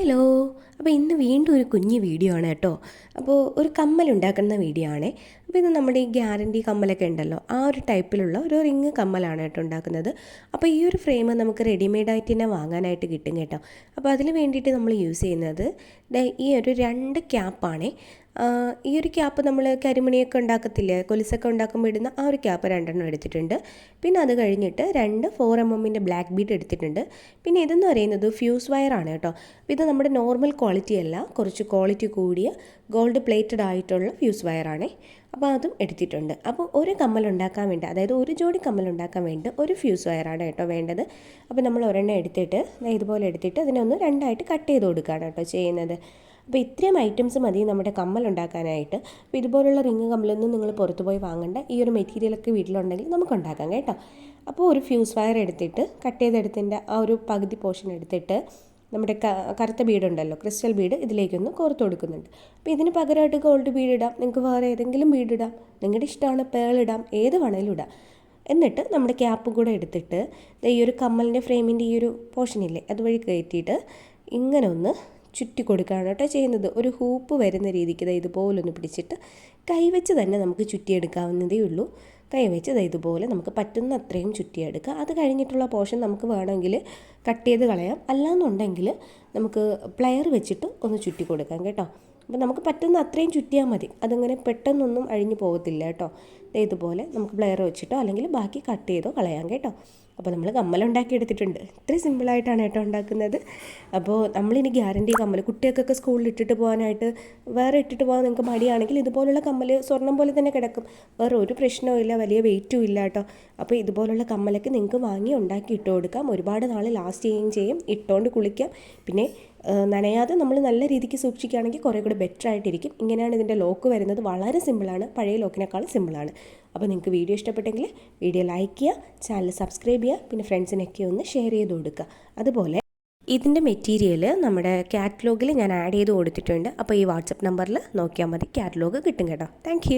Hello അപ്പോൾ ഇന്ന് വീണ്ടും ഒരു കുഞ്ഞ് വീഡിയോ ആണ് കേട്ടോ. അപ്പോൾ ഒരു കമ്മൽ ഉണ്ടാക്കുന്ന വീഡിയോ ആണേ. അപ്പോൾ ഇത് നമ്മുടെ ഈ ഗ്യാരണ്ടി കമ്മലൊക്കെ ഉണ്ടല്ലോ ആ ഒരു ടൈപ്പിലുള്ള ഒരു റിങ് കമ്മലാണ് കേട്ടോ ഉണ്ടാക്കുന്നത്. അപ്പോൾ ഈ ഒരു ഫ്രെയിം നമുക്ക് റെഡിമെയ്ഡായിട്ട് തന്നെ വാങ്ങാനായിട്ട് കിട്ടും കേട്ടോ. അപ്പോൾ അതിന് വേണ്ടിയിട്ട് നമ്മൾ യൂസ് ചെയ്യുന്നത് ഈ ഒരു രണ്ട് ക്യാപ്പാണേ. ഈ ഒരു ക്യാപ്പ് നമ്മൾ കരിമണിയൊക്കെ ഉണ്ടാക്കത്തില്ലേ? കൊലുസൊക്കെ ഉണ്ടാക്കുമ്പോൾ ഇടുന്ന ആ ഒരു ക്യാപ്പ് രണ്ടെണ്ണം എടുത്തിട്ടുണ്ട്. പിന്നെ അത് കഴിഞ്ഞിട്ട് രണ്ട് ഫോർ എം എമ്മിന്റെ ബ്ലാക്ക് ബീഡ് എടുത്തിട്ടുണ്ട്. പിന്നെ ഇതെന്ന് പറയുന്നത് ഫ്യൂസ് വയർ ആണ് കേട്ടോ. ഇത് നമ്മുടെ നോർമൽ ക്വാളിറ്റി അല്ല. കുറച്ച് ക്വാളിറ്റി കൂടിയ ഗോൾഡ് പ്ലേറ്റഡ് ആയിട്ടുള്ള ഫ്യൂസ് വയറാണേ അപ്പോൾ അതും എടുത്തിട്ടുണ്ട്. അപ്പോൾ ഒരു കമ്മൽ ഉണ്ടാക്കാൻ വേണ്ടി അതായത് ഒരു ജോഡി കമ്മൽ ഉണ്ടാക്കാൻ വേണ്ടി ഒരു ഫ്യൂസ് വയറാണ് കേട്ടോ വേണ്ടത്. അപ്പോൾ നമ്മൾ ഒരെണ്ണം എടുത്തിട്ട് ഇതുപോലെ എടുത്തിട്ട് അതിനെ ഒന്ന് രണ്ടായിട്ട് കട്ട് ചെയ്ത് കൊടുക്കുകയാണ് കേട്ടോ ചെയ്യുന്നത്. അപ്പോൾ ഇത്രയും ഐറ്റംസ് മതി നമ്മുടെ കമ്മൽ ഉണ്ടാക്കാനായിട്ട്. അപ്പോൾ ഇതുപോലുള്ള റിങ് കമ്മലൊന്നും നിങ്ങൾ പുറത്ത് പോയി വാങ്ങണ്ട. ഈ ഒരു മെറ്റീരിയലൊക്കെ വീട്ടിലുണ്ടെങ്കിൽ നമുക്ക് ഉണ്ടാക്കാം കേട്ടോ. അപ്പോൾ ഒരു ഫ്യൂസ് വയർ എടുത്തിട്ട് കട്ട് ചെയ്തെടുത്തിന്റെ ആ ഒരു പകുതി പോർഷൻ എടുത്തിട്ട് നമ്മുടെ കറുത്ത ബീഡുണ്ടല്ലോ ക്രിസ്റ്റൽ ബീഡ് ഇതിലേക്കൊന്ന് കോർത്ത് കൊടുക്കുന്നുണ്ട്. അപ്പോൾ ഇതിന് പകരമായിട്ട് ഗോൾഡ് ബീഡ് ഇടാം. നിങ്ങൾക്ക് വേറെ ഏതെങ്കിലും ബീഡ് ഇടാം. നിങ്ങളുടെ ഇഷ്ടമാണ് പേൾ ഇടാം. ഏത് വേണേലും ഇടാം. എന്നിട്ട് നമ്മുടെ ക്യാപ്പ് കൂടെ എടുത്തിട്ട് ഈ ഒരു കമ്മലിന്റെ ഫ്രെയിമിന്റെ ഈ ഒരു പോർഷനില്ലേ അതുവഴി കയറ്റിയിട്ട് ഇങ്ങനെ ഒന്ന് ചുറ്റി കൊടുക്കുകയാണ് കേട്ടോ ചെയ്യുന്നത്. ഒരു ഹൂപ്പ് വരുന്ന രീതിക്ക് ഇത് ഇതുപോലൊന്ന് പിടിച്ചിട്ട് കൈവച്ച് തന്നെ നമുക്ക് ചുറ്റിയെടുക്കാവുന്നതേ ഉള്ളൂ. കൈവച്ച് ഇത് ഇതുപോലെ നമുക്ക് പറ്റുന്ന അത്രയും ചുറ്റിയെടുക്കുക അത് കഴിഞ്ഞിട്ടുള്ള പോർഷൻ നമുക്ക് വേണമെങ്കിൽ കട്ട് ചെയ്ത് കളയാം. അല്ലാന്നുണ്ടെങ്കിൽ നമുക്ക് പ്ലെയർ വെച്ചിട്ട് ഒന്ന് ചുറ്റി കൊടുക്കാം കേട്ടോ. അപ്പോൾ നമുക്ക് പറ്റുന്ന അത്രയും ചുറ്റിയാൽ മതി. അതങ്ങനെ പെട്ടെന്നൊന്നും അഴിഞ്ഞു പോകത്തില്ല കേട്ടോ. ഇതുപോലെ നമുക്ക് ബ്ലെയർ വെച്ചിട്ടോ അല്ലെങ്കിൽ ബാക്കി കട്ട് ചെയ്തോ കളയാം കേട്ടോ. അപ്പോൾ നമ്മൾ കമ്മൽ ഉണ്ടാക്കി എടുത്തിട്ടുണ്ട്. ഇത്ര സിമ്പിളായിട്ടാണ് കേട്ടോ ഉണ്ടാക്കുന്നത്. അപ്പോൾ നമ്മളിനി ഗ്യാരണ്ടി കമ്മൽ. കുട്ടികൾക്കൊക്കെ സ്കൂളിൽ ഇട്ടിട്ട് പോകാനായിട്ട് വേറെ ഇട്ടിട്ട് പോകാൻ നിങ്ങൾക്ക് മടിയാണെങ്കിൽ ഇതുപോലുള്ള കമ്മൽ സ്വർണം പോലെ തന്നെ കിടക്കും. വേറെ ഒരു പ്രശ്നവും വലിയ വെയിറ്റും ഇല്ല കേട്ടോ. അപ്പോൾ ഇതുപോലുള്ള കമ്മലൊക്കെ നിങ്ങൾക്ക് വാങ്ങി ഉണ്ടാക്കി ഇട്ട് കൊടുക്കാം. ഒരുപാട് നാൾ ലാസ്റ്റ് ചെയ്യുകയും ചെയ്യും. ഇട്ടുകൊണ്ട് കുളിക്കാം. പിന്നെ നനയാതെ നമ്മൾ നല്ല രീതിക്ക് സൂക്ഷിക്കുകയാണെങ്കിൽ കുറേ കൂടെ ബെറ്റർ ആയിട്ടിരിക്കും. ഇങ്ങനെയാണ് ഇതിന്റെ ലോക്ക് വരുന്നത്. വളരെ സിമ്പിളാണ് പഴയ ലോക്കിനേക്കാൾ സിമ്പിളാണ് അപ്പോൾ നിങ്ങൾക്ക് വീഡിയോ ഇഷ്ടപ്പെട്ടെങ്കിൽ വീഡിയോ ലൈക്ക് ചെയ്യുക ചാനൽ സബ്സ്ക്രൈബ് ചെയ്യുക പിന്നെ ഫ്രണ്ട്സിനൊക്കെ ഒന്ന് ഷെയർ ചെയ്ത് കൊടുക്കുക. അതുപോലെ ഇതിന്റെ മെറ്റീരിയൽ നമ്മുടെ കാറ്റലോഗിൽ ഞാൻ ആഡ് ചെയ്ത് കൊടുത്തിട്ടുണ്ട്. അപ്പോൾ ഈ വാട്സപ്പ് നമ്പറിൽ നോക്കിയാൽ മതി. കാറ്റലോഗ് കിട്ടും കേട്ടോ. താങ്ക്